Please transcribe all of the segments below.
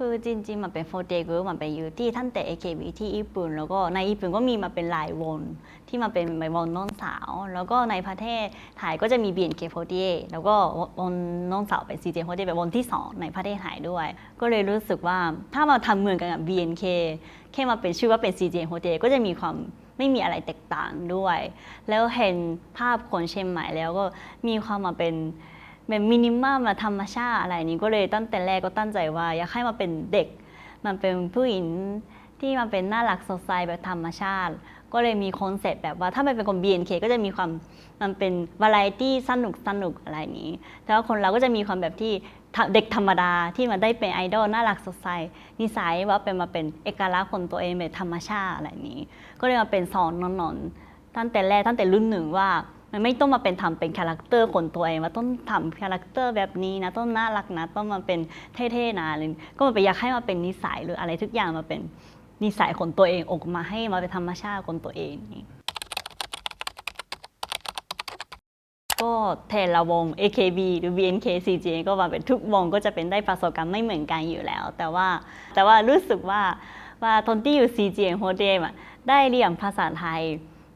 คือจริงๆ มันเป็นโฟเตกรูมันเป็นอยู่ที่ท่านแต่ AKB ที่ญี่ปุ่น แล้วก็ในญี่ปุ่นก็มีมาเป็นลายวงที่มาเป็นวงน้องสาว แล้วก็ในประเทศไทยก็จะมี BNK48 แล้วก็วงน้องสาวเป็น CJ48 เป็นวงที่สองในประเทศไทยด้วย ก็เลยรู้สึกว่าถ้ามาทำเหมือนกันกับ BNK แค่มาเป็นชื่อว่าเป็น CJ48 ก็จะมีความไม่มีอะไรแตกต่างด้วย แล้วเห็นภาพคนเชียงใหม่แล้วก็มีความมาเป็น แบบมินิมัมมาธรรมชาติอะไรนี้ก็เลยตั้งแต่แรกก็ตั้งใจว่า อยากให้มาเป็นเด็ก มันเป็นผู้หญิงที่มันเป็นน่ารักสดใสแบบธรรมชาติ ก็เลยมีคอนเซ็ปต์แบบว่าถ้ามันเป็นคน BNK ก็จะมีความมันเป็นวาไรตี้สนุกสนุกอะไรนี้ แต่ว่าคนเราก็จะมีความแบบที่เด็กธรรมดาที่มันได้เป็นไอดอลน่ารักสดใสนิสัยว่าเป็นมาเป็นเอกลักษณ์คนตัวเองแบบธรรมชาติอะไรนี้ ก็เลยมาเป็นสอนนอนๆตั้งแต่แรกตั้งแต่รุ่นหนึ่งว่า มันไม่ต้องมาเป็นทำเป็นคาแรคเตอร์คนตัวเองว่าต้องทำคาแรคเตอร์แบบนี้นะต้องน่ารักนะต้องมาเป็นเท่ๆนะอะไรก็มันไปอยากให้มาเป็นนิสัยหรืออะไรทุกอย่างมาเป็นนิสัยของตัวเองออกมาให้มาเป็นธรรมชาติคนตัวเองก็เทละวง AKB หรือ BNK4J ก็มาเป็นทุกวงก็จะเป็นได้ประสบการณ์ไม่เหมือนกันอยู่แล้ว แต่ว่าแต่ว่ารู้สึกว่าว่าตอนที่อยู่ CJ โฮเดมอะได้เรียนภาษาไทย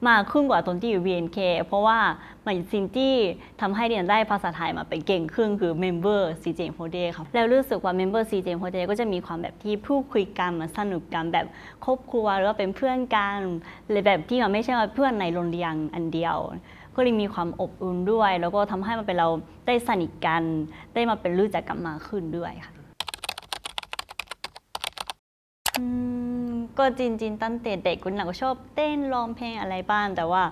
มากขึ้นกว่าตอนที่อยู่ BNK เพราะว่ามันสิ่งที่ทำให้เรียนได้ภาษาไทยมาเป็นเก่งขึ้นคือ Member CJ h o d a y ครับแล้วรู้สึกว่า Member CJ h o d a y ก็จะมีความแบบที่พูดคุยกันมันสนุกกันแบบครอบครัวหรือว่าเป็นเพื่อนกันเลยแบบที่มันไม่ใช่ว่าเพื่อนในโรงเรียนอันเดียวก็เลยมีความอบอุ่นด้วย แล้วก็ทำให้มันเป็นเราได้สนิทกัน ได้มาเป็นรู้จักกันมากขึ้นด้วยค่ะ อืม ก็จริง ๆ ตั้งแต่เด็กคุณหลังก็ชอบเต้นร้องเพลงอะไรบ้างแต่ว่า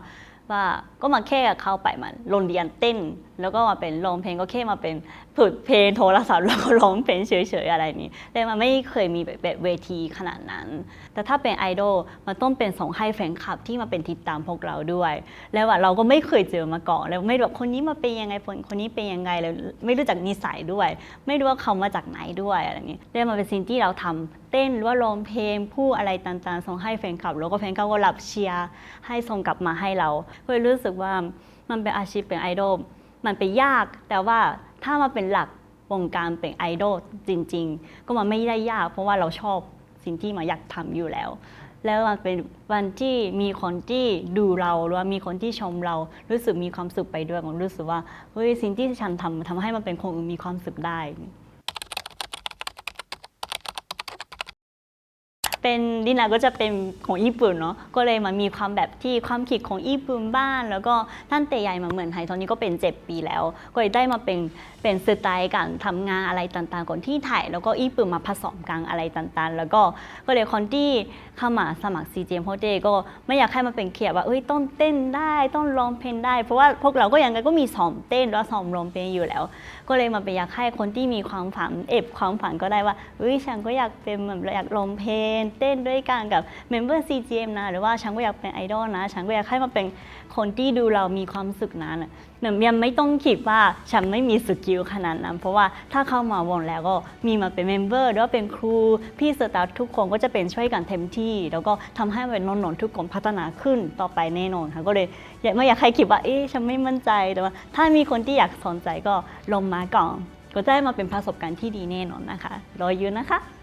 ว่าก็มาแค่เข้าไปมันโรงเรียนเต้น แล้วก็มาเป็นร้องเพลงก็แค่มาเป็นฝึกเพลงโทรศัพท์แล้วก็ร้องเพลงเฉยๆอะไรนี้แต่มันไม่เคยมีแบบเวทีขนาดนั้น แต่ถ้าเป็นไอดอลมันต้องเป็นส่งให้แฟนคลับที่มาเป็นติดตามพวกเราด้วย แล้วว่าเราก็ไม่เคยเจอมาก่อนแล้วไม่รู้ว่าคนนี้มาเป็นยังไงคนคนนี้เป็นยังไงแล้วไม่รู้จักนิสัยด้วย ไม่รู้ว่าเขามาจากไหนด้วยอะไรนี้แล้วมันเป็นสิ่งที่เราทำเต้นหรือว่าร้องเพลงพูดอะไรต่างๆส่งให้แฟนคลับ แล้วก็แฟนคลับก็รับเชียร์ให้ส่งกลับมาให้เราก็เลยรู้สึกว่ามันเป็นอาชีพเป็นไอดอล มันไปยาก แต่ว่าถ้ามาเป็นหลักวงการเป็นไอดอลจริง ๆ ก็มันไม่ได้ยาก เพราะว่าเราชอบสิ่งที่มาอยากทำอยู่แล้ว แล้วมันเป็นวันที่มีคนที่ดูเราหรือว่ามีคนที่ชมเรา รู้สึกมีความสุขไปด้วยผมรู้สึกว่าเฮ้ยสิ่งที่ฉันทำทำให้มันเป็นคนมีความสุขได้ เป็นดินาก็จะเป็นของญี่ปุ่นเนาะก็เลยมันมีความแบบที่ความคิดของญี่ปุ่นบ้าน แล้วก็ท่านเตใหญ่มาเหมือนไทยตอนนี้ก็เป็นเจ็ดปีแล้ว ก็เลยได้มาเป็นเป็นสไตล์การทำงานอะไรต่างๆก่อนที่ไทยแล้วก็ญี่ปุ่นมาผสมกันอะไรต่างๆ แล้วก็ก็เลยคนที่เข้ามาสมัคร CGM โฮเดก็ไม่อยากให้มันเป็นเขียบว่าเอ้ยต้องเต้นได้ต้องร้องเพลงได้ เพราะว่าพวกเราก็ยังไงก็มีซ้อมเต้นแล้วซ้อมร้องเพลงอยู่แล้ว ก็เลยมาเป็นอยากให้คนที่มีความฝันเอบความฝันก็ได้ว่าเฮ้ยฉันก็อยากเป็นแบบอยากร้องเพลงเต้นด้วยกันกับเมมเบอร์ CGM นะ หรือว่าฉันก็อยากเป็นไอดอลนะ ฉันก็อยากให้มาเป็นคนที่ดูเรามีความสุขนั้นนะยังไม่ต้องคิดว่าฉันไม่มีสกิลขนาดนั้น เพราะว่าถ้าเข้ามาวงแล้วก็มีมาเป็นเมมเบอร์หรือว่าเป็นครูพี่สตาฟทุกคนก็จะเป็นช่วยกันเต็มที่ แล้วก็ทำให้เป็นนนทุกคนพัฒนาขึ้นต่อไปแน่นอนค่ะก็เลยไม่อยากให้คิดว่าเอ๊ะฉันไม่มั่นใจแต่ว่า ถ้ามีคนที่อยากสนใจก็ลงมาก่อนก็จะได้มาเป็นประสบการณ์ที่ดีแน่นอนนะคะ รออยู่นะคะ